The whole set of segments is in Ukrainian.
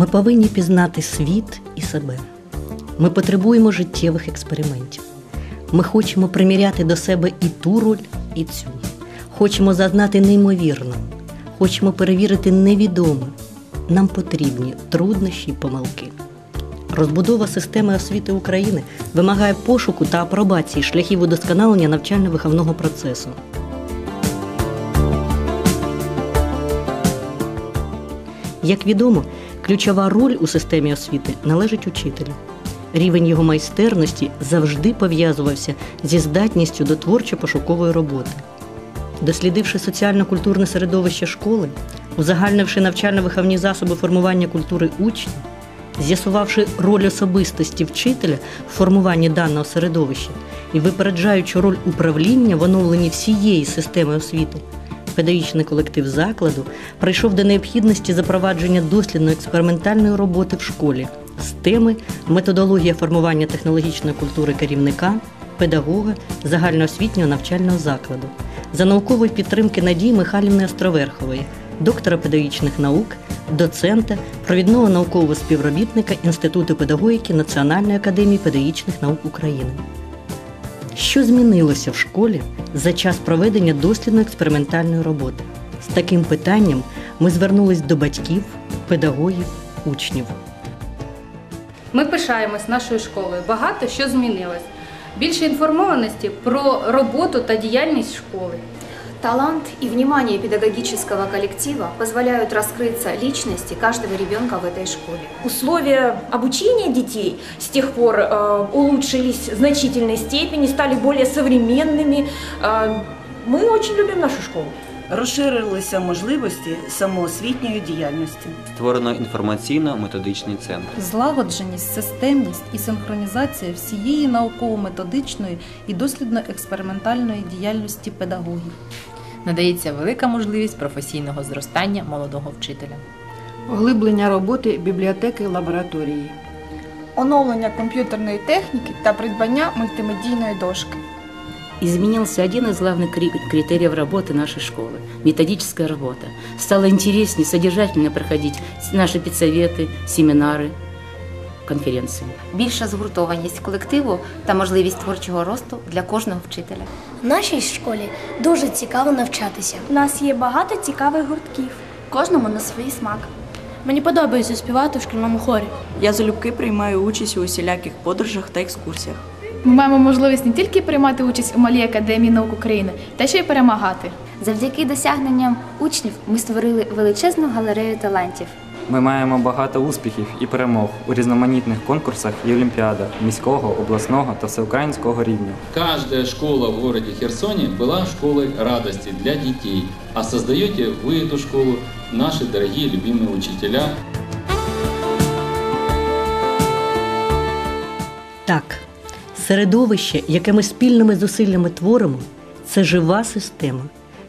Ми повинні пізнати світ і себе. Ми потребуємо життєвих експериментів. Ми хочемо приміряти до себе і ту роль, і цю. Хочемо зазнати неймовірно, хочемо перевірити невідоме. Нам потрібні труднощі й помилки. Розбудова системи освіти України вимагає пошуку та апробації шляхів удосконалення навчально-виховного процесу. Як відомо, ключова роль у системі освіти належить учителю. Рівень його майстерності завжди пов'язувався зі здатністю до творчо-пошукової роботи. Дослідивши соціально-культурне середовище школи, узагальнивши навчально-виховні засоби формування культури учнів, з'ясувавши роль особистості вчителя в формуванні даного середовища і випереджаючи роль управління в оновленні всієї системи освіти, педагогічний колектив закладу прийшов до необхідності запровадження дослідно-експериментальної роботи в школі з теми методологія формування технологічної культури керівника, педагога загальноосвітнього навчального закладу за наукової підтримки Надії Михайлівни Островерхової, доктора педагогічних наук, доцента, провідного наукового співробітника Інституту педагогіки Національної академії педагогічних наук України. Що змінилося в школі за час проведення дослідно-експериментальної роботи? З таким питанням ми звернулись до батьків, педагогів, учнів. Ми пишаємось нашою школою. Багато що змінилось. Більше інформованості про роботу та діяльність школи. Талант и внимание педагогического коллектива позволяют раскрыться личности каждого ребенка в этой школе. Условия обучения детей с тех пор э, улучшились в значительной степени, стали более современными. Э, мы очень любим нашу школу. Розширилися можливості самоосвітньої діяльності. Створено інформаційно-методичний центр. Злагодженість, системність і синхронізація всієї науково-методичної і дослідно-експериментальної діяльності педагогів. Надається велика можливість професійного зростання молодого вчителя. Поглиблення роботи бібліотеки лабораторії. Оновлення комп'ютерної техніки та придбання мультимедійної дошки Изменился один из главных кри- критериев работы нашей школы – методическая работа. Стало интереснее, содержательно проходить наши педсоветы, семинары, конференции. Більша згуртованість колективу та можливість творчого росту для кожного вчителя. В нашій школі дуже цікаво навчатися. У нас є багато цікавих гуртків. Кожному на свій смак. Мені подобається співати в шкільному хорі. Я залюбки приймаю участь у усіляких подорожах та екскурсіях. Ми маємо можливість не тільки приймати участь у малій академії наук України, та ще й перемагати. Завдяки досягненням учнів ми створили величезну галерею талантів. Ми маємо багато успіхів і перемог у різноманітних конкурсах і олімпіадах міського, обласного та всеукраїнського рівня. Каждая школа в городе Херсоне была школой радости для детей. А создаете вы эту школу, наши дорогие любимые учителя. Так, середовище, яке ми спільними зусиллями творимо, це жива система,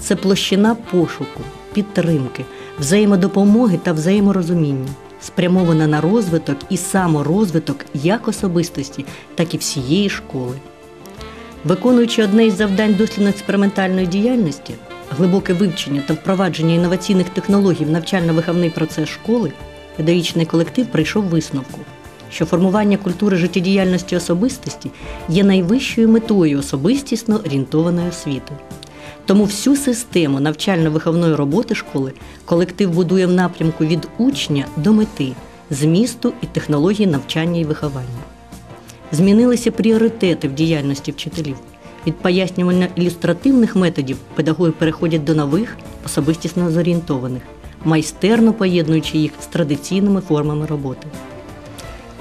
це площина пошуку, підтримки, взаємодопомоги та взаєморозуміння, спрямована на розвиток і саморозвиток як особистості, так і всієї школи. Виконуючи одне із завдань дослідно-експериментальної діяльності, глибоке вивчення та впровадження інноваційних технологій в навчально-виховний процес школи, педагогічний колектив прийшов висновку, що формування культури життєдіяльності особистості є найвищою метою особистісно орієнтованої освіти. Тому всю систему навчально-виховної роботи школи колектив будує в напрямку від учня до мети, змісту і технології навчання і виховання. Змінилися пріоритети в діяльності вчителів. Від пояснювання ілюстративних методів педагоги переходять до нових, особистісно зорієнтованих, майстерно поєднуючи їх з традиційними формами роботи.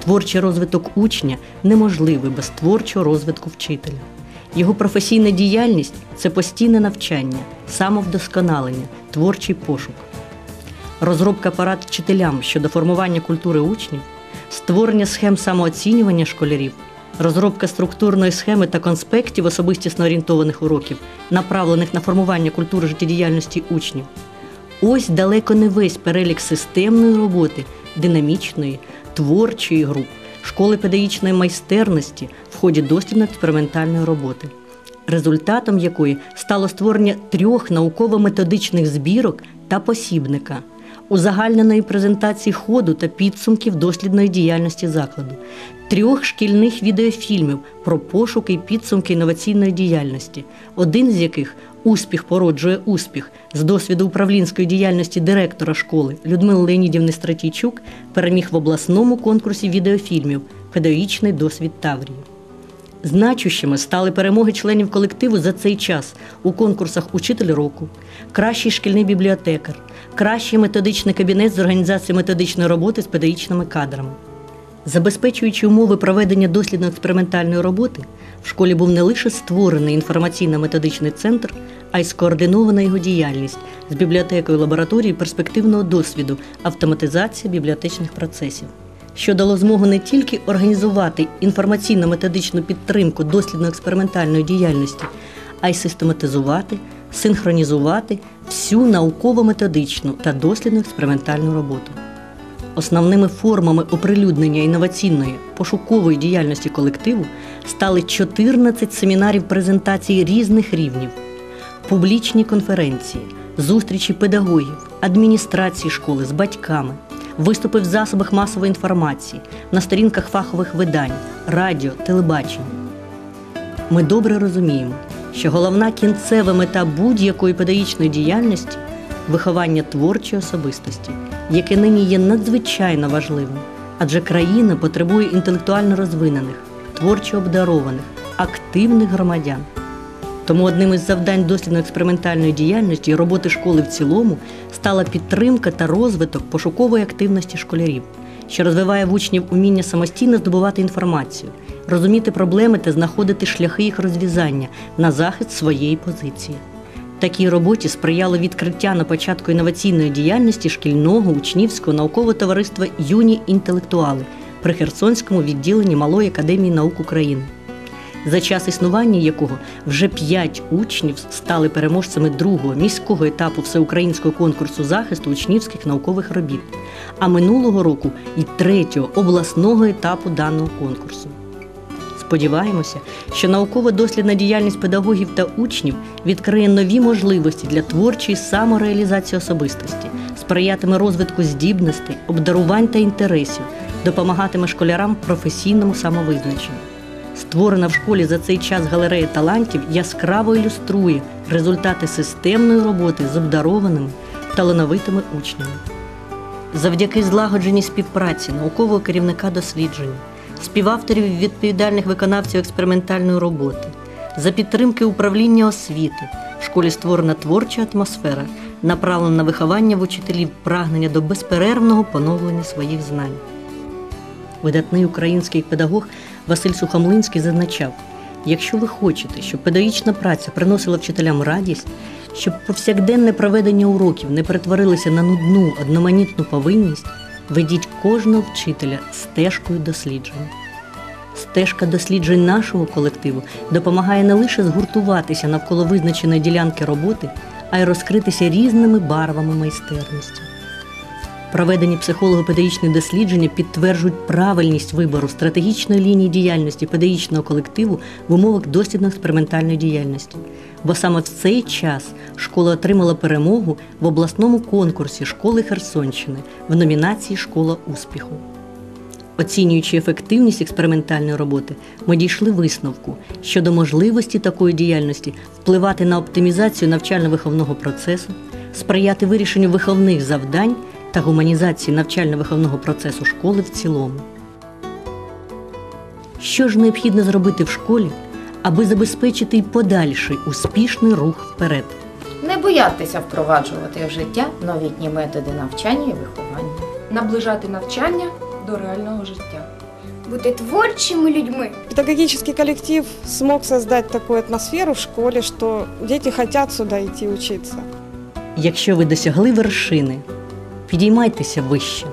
Творчий розвиток учня неможливий без творчого розвитку вчителя. Його професійна діяльність це постійне навчання, самовдосконалення, творчий пошук. Розробка парад вчителям щодо формування культури учнів, створення схем самооцінювання школярів, розробка структурної схеми та конспектів особистісно орієнтованих уроків, направлених на формування культури життєдіяльності учнів. Ось далеко не весь перелік системної роботи, динамічної, творчої груп, школи педагогічної майстерності в ході дослідно-експериментальної роботи, результатом якої стало створення трьох науково-методичних збірок та посібника, узагальненої презентації ходу та підсумків дослідної діяльності закладу, трьох шкільних відеофільмів про пошуки і підсумки інноваційної діяльності, один з яких Успіх породжує успіх з досвіду управлінської діяльності директора школи Людмили Леонідівни Стратійчук переміг в обласному конкурсі відеофільмів Педагогічний досвід Таврії. Значущими стали перемоги членів колективу за цей час у конкурсах Учитель року, кращий шкільний бібліотекар, кращий методичний кабінет з організації методичної роботи з педагогічними кадрами. Забезпечуючи умови проведення дослідно-експериментальної роботи, в школі був не лише створений інформаційно-методичний центр, а й скоординована його діяльність з бібліотекою лабораторії перспективного досвіду автоматизації бібліотечних процесів, що дало змогу не тільки організувати інформаційно-методичну підтримку дослідно-експериментальної діяльності, а й систематизувати, синхронізувати всю науково-методичну та дослідно-експериментальну роботу. Основними формами оприлюднення інноваційної пошукової діяльності колективу стали 14 семінарів презентацій різних рівнів, публічні конференції, зустрічі педагогів, адміністрації школи з батьками, виступи в засобах масової інформації, на сторінках фахових видань, радіо, телебачення. Ми добре розуміємо, що головна кінцева мета будь-якої педагогічної діяльності виховання творчої особистості, яке нині є надзвичайно важливим, адже країна потребує інтелектуально розвинених, творчо обдарованих, активних громадян. Тому одним із завдань дослідно-експериментальної діяльності і роботи школи в цілому стала підтримка та розвиток пошукової активності школярів, що розвиває в учнів уміння самостійно здобувати інформацію, розуміти проблеми та знаходити шляхи їх розв'язання на захист своєї позиції. Такій роботі сприяло відкриття на початку інноваційної діяльності шкільного учнівського наукового товариства Юні інтелектуали при Херсонському відділенні Малої академії наук України, за час існування якого вже п'ять учнів стали переможцями другого міського етапу всеукраїнського конкурсу захисту учнівських наукових робіт, а минулого року і третього обласного етапу даного конкурсу. Сподіваємося, що науково-дослідна діяльність педагогів та учнів відкриє нові можливості для творчої самореалізації особистості, сприятиме розвитку здібностей, обдарувань та інтересів, допомагатиме школярам професійному самовизначенні. Створена в школі за цей час галерея талантів яскраво ілюструє результати системної роботи з обдарованими талановитими учнями. Завдяки злагодженій співпраці наукового керівника дослідження співавторів відповідальних виконавців експериментальної роботи, за підтримки управління освіти в школі створена творча атмосфера, направлена на виховання в учителів прагнення до безперервного поновлення своїх знань. Видатний український педагог Василь Сухомлинський зазначав: якщо ви хочете, щоб педагогічна праця приносила вчителям радість, щоб повсякденне проведення уроків не перетворилося на нудну одноманітну повинність. Ведіть кожного вчителя стежкою досліджень. Стежка досліджень нашого колективу допомагає не лише згуртуватися навколо визначеної ділянки роботи, а й розкритися різними барвами майстерності. Проведені психолого-педагогічні дослідження підтверджують правильність вибору стратегічної лінії діяльності педагогічного колективу в умовах дослідно-експериментальної діяльності. Бо саме в цей час школа отримала перемогу в обласному конкурсі школи Херсонщини в номінації Школа успіху. Оцінюючи ефективність експериментальної роботи, ми дійшли висновку щодо можливості такої діяльності впливати на оптимізацію навчально-виховного процесу, сприяти вирішенню виховних завдань та гуманізації навчально-виховного процесу школи в цілому. Що ж необхідно зробити в школі, аби забезпечити й подальший успішний рух вперед? Не боятися впроваджувати в життя новітні методи навчання і виховання. Наближати навчання до реального життя. Бути творчими людьми. Педагогический коллектив смог создать такую атмосферу в школе, что дети хотят сюда идти учиться. Якщо ви досягли вершини, підіймайтеся вище.